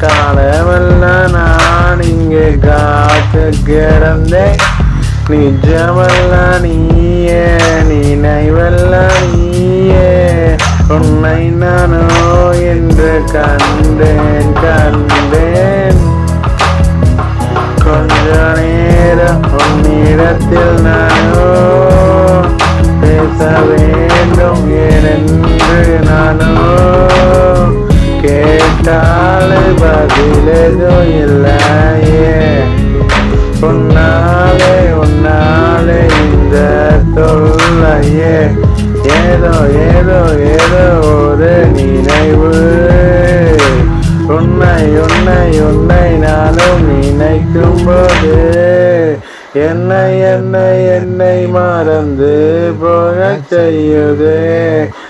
காலமெல்லாம் நான் இங்கே காத்து கிடந்தேன் நிஜமெல்லாம் நீயே நினைவெல்லாம் நீயே. உன்னை நானோ என்று கண்டேன் கண்டேன். கொஞ்ச நேரம் உன்னிடத்தில் நானோ பேச வேண்டும் ஏனென்று நானோ பதிலெதும் இல்லையே. உன்னாலே உன்னாலே இந்த தொல்லையே. ஏதோ ஏதோ ஏதோ ஒரு நினைவு. உன்னை உன்னை உன்னை நானும் நினைக்கும் போது என்னை என்னை என்னை மறந்து போக செய்யுதே.